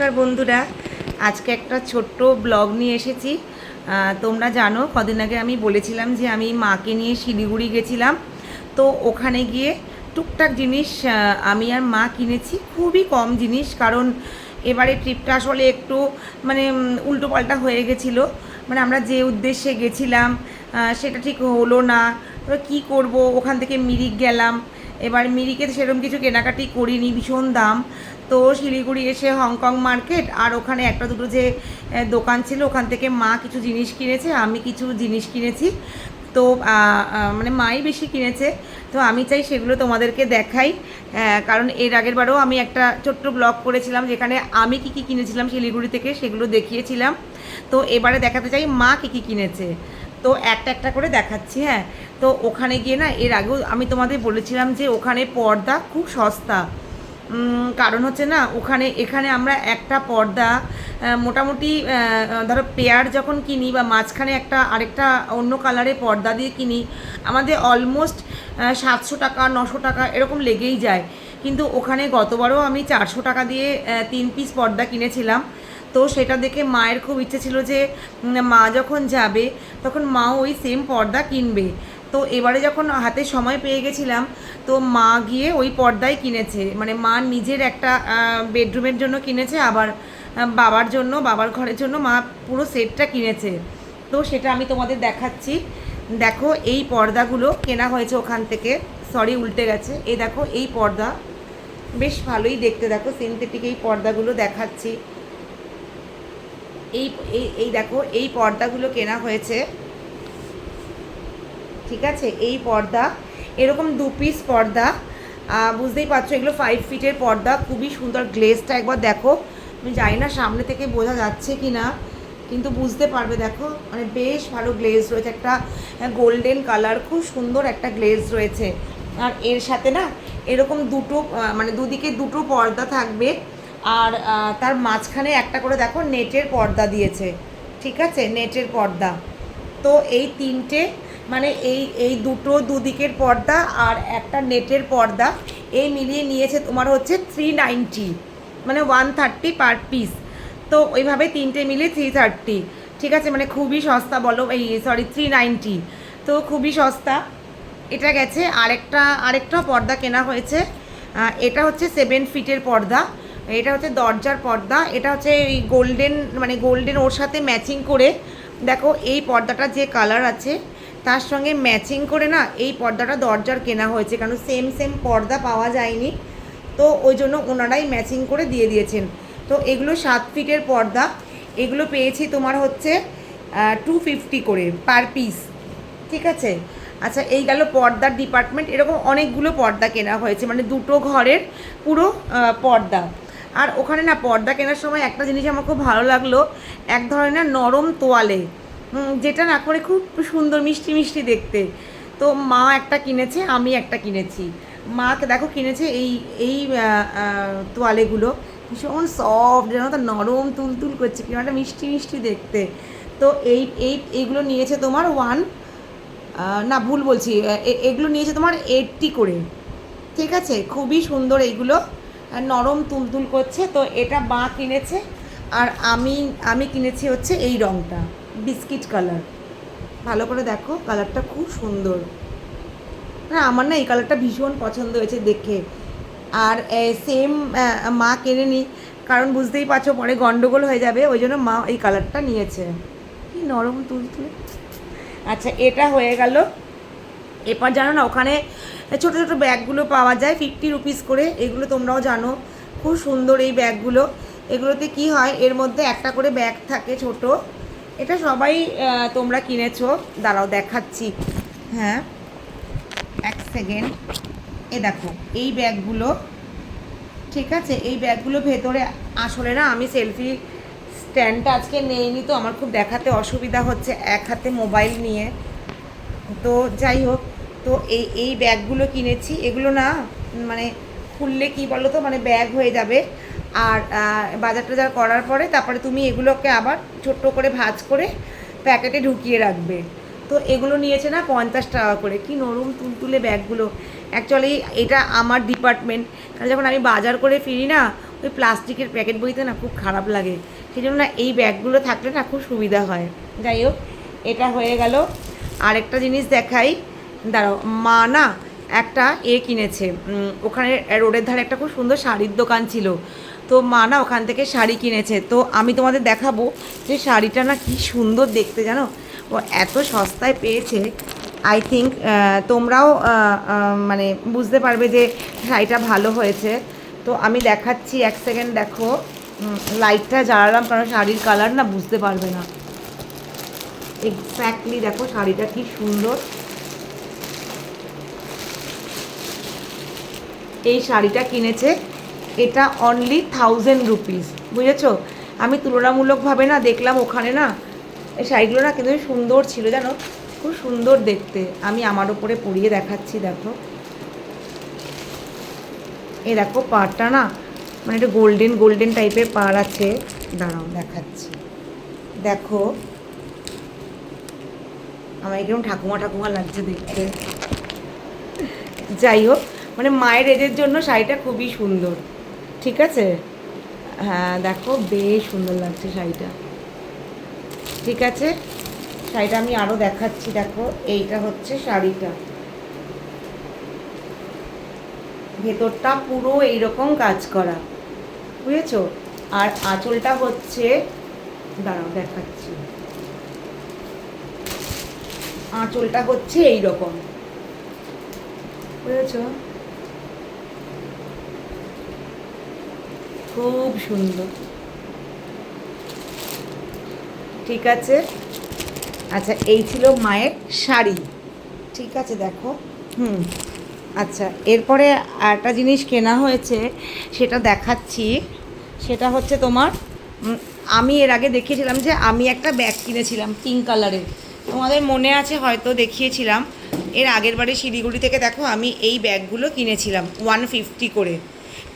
নমস্কার বন্ধুরা। আজকে একটা ছোট্ট ব্লগ নিয়ে এসেছি। তোমরা জানো, কদিন আগে আমি বলেছিলাম যে আমি মাকে নিয়ে শিলিগুড়ি গেছিলাম। তো ওখানে গিয়ে টুকটাক জিনিস আমি আর মা কিনেছি। খুবই কম জিনিস, কারণ এবারে ট্রিপটা আসলে একটু মানে উল্টো পাল্টা হয়ে গেছিল। মানে আমরা যে উদ্দেশ্যে গেছিলাম সেটা ঠিক হলো না। এবার কী করব? ওখান থেকে মিরিক গেলাম। এবার মিরিকে সেরকম কিছু কেনাকাটি করিনি, ভীষণ দাম। তো শিলিগুড়ি এসে হংকং মার্কেট আর ওখানে একটা দুটো যে দোকান ছিল, ওখান থেকে মা কিছু জিনিস কিনেছে, আমি কিছু জিনিস কিনেছি। তো মানে মাই বেশি কিনেছে। তো আমি চাই সেগুলো তোমাদেরকে দেখাই কারণ এর আগের বারেও আমি একটা ছোট্ট ব্লগ করেছিলাম, যেখানে আমি কি কি কিনেছিলাম শিলিগুড়ি থেকে সেগুলো দেখিয়েছিলাম। তো এবারে দেখাতে চাই মা কি কি কিনেছে। তো একটা একটা করে দেখাচ্ছি হ্যাঁ। তো ওখানে গিয়ে না, এর আগেও আমি তোমাদের বলেছিলাম যে, ওখানে পর্দা খুব সস্তা। কারণ হচ্ছে না, ওখানে, এখানে আমরা একটা পর্দা মোটামুটি ধরো পেয়ার যখন কিনি বা মাঝখানে একটা আরেকটা অন্য কালারের পর্দা দিয়ে কিনি, আমাদের অলমোস্ট সাতশো টাকা, নশো টাকা এরকম লেগেই যায়। কিন্তু ওখানে গতবারও আমি চারশো টাকা দিয়ে তিন পিস পর্দা কিনেছিলাম। তো সেটা দেখে মায়ের খুব ইচ্ছে ছিল যে মা যখন যাবে, তখন মা ওই সেম পর্দা কিনবে। তো এবারে যখন হাতে সময় পেয়ে গেছিলাম, তো মা গিয়ে ওই পর্দাই কিনেছে। মানে মা নিজের একটা বেডরুমের জন্য কিনেছে, আবার বাবার জন্য, বাবার ঘরের জন্য মা পুরো সেটটা কিনেছে। তো সেটা আমি তোমাদের দেখাচ্ছি। দেখো, এই পর্দাগুলো কেনা হয়েছে ওখান থেকে। সরি, উল্টে গেছে। এই দেখো, এই পর্দা। বেশ ভালোই দেখতে। দেখো সিনথেটিক এই পর্দাগুলো দেখাচ্ছি। এই, এই- এই দেখো, এই পর্দাগুলো কেনা হয়েছে। ঠিক আছে? এই পর্দা, এরকম দু পিস পর্দা বুঝতেই পারছ এগুলো ফাইভ ফিটের পর্দা, খুবই সুন্দর গ্লেজটা একবার দেখো। আমি জানি না সামনে থেকে বোঝা যাচ্ছে কি না কিন্তু বুঝতে পারবে দেখো। মানে বেশ ভালো গ্লেজ রয়েছে, একটা গোল্ডেন কালার খুব সুন্দর একটা গ্লেজ রয়েছে। আর এর সাথে না, এরকম দুটো মানে দুদিকে দুটো পর্দা থাকবে। আর তার মাঝখানে একটা করে দেখো নেটের পর্দা দিয়েছে। ঠিক আছে? নেটের পর্দা। তো এই তিনটে মানে এই এই দুটো দুদিকের পর্দা আর একটা নেটের পর্দা, এই মিলিয়ে নিয়েছে তোমার হচ্ছে থ্রি নাইনটি মানে ওয়ান থার্টি পার পিস তো ওইভাবে তিনটে মিলিয়ে থ্রি থার্টি ঠিক আছে মানে খুবই সস্তা বলো, এই সরি থ্রি নাইনটি তো খুবই সস্তা। এটা গেছে আরেকটা আরেকটা পর্দা কেনা হয়েছে। এটা হচ্ছে সেভেন ফিটের পর্দা। এটা হচ্ছে দরজার পর্দা। এটা হচ্ছে এই গোল্ডেন মানে গোল্ডেন ওর সাথে ম্যাচিং করে। দেখো, এই পর্দাটা যে কালার আছে তার সঙ্গে ম্যাচিং করে না এই পর্দাটা দরজার কেনা হয়েছে, কারণ সেম সেম পর্দা পাওয়া যায়নি। তো ওই জন্য ওনারাই ম্যাচিং করে দিয়ে দিয়েছেন। তো এগুলো সাত ফিটের পর্দা। এগুলো পেয়েছি তোমার হচ্ছে টু ফিফটি করে পার পিস ঠিক আছে? আচ্ছা এই গেল পর্দার ডিপার্টমেন্ট এরকম অনেকগুলো পর্দা কেনা হয়েছে মানে দুটো ঘরের পুরো পর্দা। আর ওখানে না পর্দা কেনার সময় একটা জিনিস আমার খুব ভালো লাগল, এক ধরনের নরম তোয়ালে। যেটা না করে খুব সুন্দর, মিষ্টি মিষ্টি দেখতে। তো মা একটা কিনেছে, আমি একটা কিনেছি। মাকে দেখো কিনেছে এই এই তোয়ালেগুলো। ভীষণ সফট যেন তো নরম তুলতুল করছে কীরকম একটা মিষ্টি মিষ্টি দেখতে। তো এই এই এইগুলো নিয়েছে তোমার ওয়ান না, ভুল বলছি এগুলো নিয়েছে তোমার এইটটি করে। ঠিক আছে? খুবই সুন্দর এইগুলো। নরম তুলতুল করছে, তো এটা মা কিনেছে। আর আমি আমি কিনেছি হচ্ছে এই রঙটা বিস্কিট কালার। ভালো করে দেখো, কালারটা খুব সুন্দর। না আমার না এই কালারটা ভীষণ পছন্দ হয়েছে দেখে। আর সেম মা কেনে নি, কারণ বুঝতেই পারছ পরে গন্ডগোল হয়ে যাবে, ওই জন্য মা এই কালারটা নিয়েছে। কি নরম তুলতুলে আচ্ছা এটা হয়ে গেল। এরপর জানো না, ওখানে ছোট ছোট ব্যাগগুলো পাওয়া যায় ফিফটি রুপিস করে, এগুলো তোমরাও জানো। খুব সুন্দর এই ব্যাগগুলো। এগুলোতে কি হয়, এর মধ্যে একটা করে ব্যাগ থাকে ছোট। এটা সবাই তোমরা কিনেছো। দাঁড়াও, দেখাচ্ছি। হ্যাঁ। এক সেকেন্ড। এ দেখো, এই ব্যাগগুলো, ঠিক আছে? এই ব্যাগগুলো ভেতরে আসলে না, আমি সেলফি স্ট্যান্ডটা আজকে নেইনি তো, আমার খুব দেখাতে অসুবিধা হচ্ছে এক হাতে মোবাইল নিয়ে। তো যাই হোক, তো এই এই ব্যাগগুলো কিনেছি। এগুলো না মানে খুললে কি বলো তো মানে ব্যাগ হয়ে যাবে। আর বাজার টাজার করার পরে তারপরে তুমি এগুলোকে আবার ছোট্ট করে ভাজ করে প্যাকেটে ঢুকিয়ে রাখবে। তো এগুলো নিয়েছে না পঞ্চাশ টাকা করে। কি নরম তুলতুলে ব্যাগগুলো। অ্যাকচুয়ালি এটা আমার ডিপার্টমেন্ট কারণ যখন আমি বাজার করে ফিরি না, ওই প্লাস্টিকের প্যাকেট বইতে না খুব খারাপ লাগে। সেই জন্য না এই ব্যাগগুলো থাকলে না খুব সুবিধা হয়। যাই হোক, এটা হয়ে গেল। আরেকটা জিনিস দেখাই। দাঁড়াও, মা না একটা এ কিনেছে। ওখানে রোডের ধারে একটা খুব সুন্দর শাড়ির দোকান ছিল। তো মা না ওখান থেকে শাড়ি কিনেছে। তো আমি তোমাদের দেখাবো যে শাড়িটা না কি সুন্দর দেখতে, জানো? ও এত সস্তায় পেয়েছে। আই থিঙ্ক তোমরাও মানে বুঝতে পারবে যে শাড়িটা ভালো হয়েছে। তো আমি দেখাচ্ছি, এক সেকেন্ড দেখো। লাইটটা জ্বালালাম, কারণ শাড়ির কালার না বুঝতে পারবে না। এক্স্যাক্টলি দেখো শাড়িটা কি সুন্দর। এই শাড়িটা কিনেছে এটা অনলি থাউজেন্ড রুপিস বুঝেছ? আমি তুলনামূলকভাবে না দেখলাম ওখানে না, এই শাড়িগুলো না কিন্তু সুন্দর ছিল, জানো? খুব সুন্দর দেখতে। আমি আমার ওপরে পরিয়ে দেখাচ্ছি, দেখো। এই দেখো পাড়টা না মানে একটা গোল্ডেন গোল্ডেন টাইপের পাড় আছে। দাঁড়াও, দেখাচ্ছি। দেখো, আমার এরকম ঠাকুমা ঠাকুমা লাগছে দেখতে। যাই হোক মানে মায়ের এজের জন্য শাড়িটা খুবই সুন্দর। ঠিক আছে? হ্যাঁ দেখো বেশ সুন্দর লাগছে শাড়িটা। ঠিক আছে? শাড়িটা আমি আরও দেখাচ্ছি, দেখো। এইটা হচ্ছে শাড়িটা। ভেতরটা পুরো এইরকম কাজ করা। বুঝেছ? আর আঁচলটা হচ্ছে, দাঁড়াও দেখাচ্ছি। আঁচলটা হচ্ছে এই রকম বুঝেছ? খুব সুন্দর। ঠিক আছে? আচ্ছা এই ছিল মায়ের শাড়ি। ঠিক আছে, দেখো। হুম। আচ্ছা এরপরে একটা জিনিস কেনা হয়েছে, সেটা দেখাচ্ছি। সেটা হচ্ছে তোমার আমি এর আগে দেখিয়েছিলাম যে আমি একটা ব্যাগ কিনেছিলাম পিঙ্ক কালারের। তোমাদের মনে আছে হয়তো দেখিয়েছিলাম, এর আগের বারে শিলিগুড়ি থেকে দেখো আমি এই ব্যাগগুলো কিনেছিলাম, ওয়ান ফিফটি করে।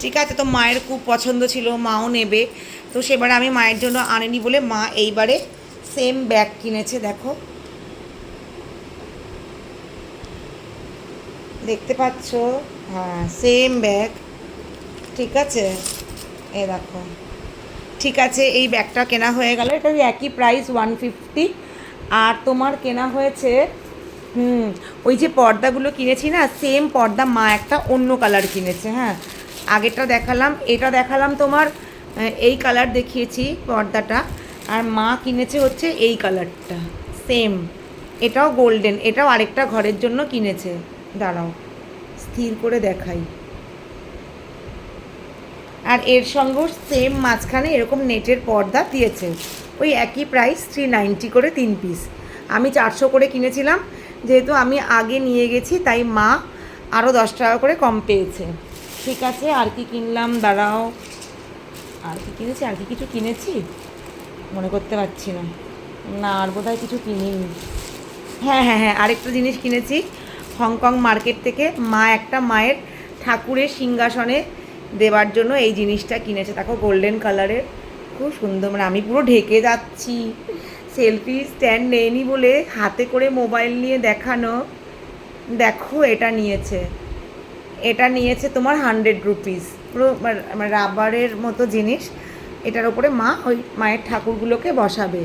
ঠিক আছে, তো মায়ের খুব পছন্দ ছিল, মাও নেবে। তো সেবারে আমি মায়ের জন্য আনেনি বলে মা এইবারে সেম ব্যাগ কিনেছে, দেখো। দেখতে পাচ্ছ? হ্যাঁ সেম ব্যাগ ঠিক আছে? এ দেখো। ঠিক আছে, এই ব্যাগটা কেনা হয়ে গেল। এটা একই প্রাইস ওয়ান ফিফটি আর তোমার কেনা হয়েছে, হুম, ওই যে পর্দাগুলো কিনেছি না সেম পর্দা মা একটা অন্য কালার কিনেছে হ্যাঁ। আগেরটা দেখালাম, এটা দেখালাম তোমার এই কালার দেখিয়েছি পর্দাটা, আর মা কিনেছে হচ্ছে এই কালারটা সেম এটাও গোল্ডেন এটাও আরেকটা ঘরের জন্য কিনেছে। দাঁড়াও, স্থির করে দেখাই। আর এর সঙ্গেও সেম মাঝখানে এরকম নেটের পর্দা দিয়েছে। ওই একই প্রাইস থ্রি নাইনটি করে তিন পিস আমি চারশো করে কিনেছিলাম, যেহেতু আমি আগে নিয়ে গেছি, তাই মা আরও দশ টাকা করে কম পেয়েছে। ঠিক আছে, আর কি কিনলাম? দাঁড়াও। আর কি কিনেছি? আর কি কিছু কিনেছি? মনে করতে পারছি না। না, আর বোধহয় কিছু কিনিনি। হ্যাঁ হ্যাঁ হ্যাঁ আরেকটা জিনিস কিনেছি। হংকং মার্কেট থেকে মা একটা মায়ের ঠাকুরের সিংহাসনে দেওয়ার জন্য এই জিনিসটা কিনেছে। দেখো, গোল্ডেন কালারের। খুব সুন্দর মানে আমি পুরো ঢেকে যাচ্ছি। সেলফি স্ট্যান্ড নেয়নি বলে হাতে করে মোবাইল নিয়ে দেখানো। দেখো, এটা নিয়েছে। এটা নিয়েছে তোমার হান্ড্রেড রুপিস পুরো মানে রাবারের মতো জিনিস। এটার ওপরে মা ওই মায়ের ঠাকুরগুলোকে বসাবে।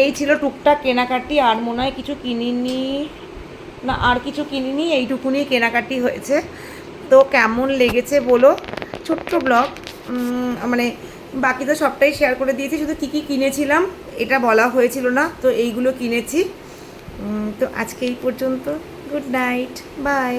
এই ছিল টুকটাক কেনাকাটি, আর মনে হয় কিছু কিনিনি। না, আর কিছু কিনিনি, এইটুকুনি কেনাকাটি হয়েছে। তো কেমন লেগেছে বলো? ছোট্ট ব্লগ। মানে বাকি তো সবটাই শেয়ার করে দিয়েছি। শুধু কী কী কিনেছিলাম, এটা বলা হয়েছিল না। তো এইগুলো কিনেছি। তো আজকে এই পর্যন্ত। Good night bye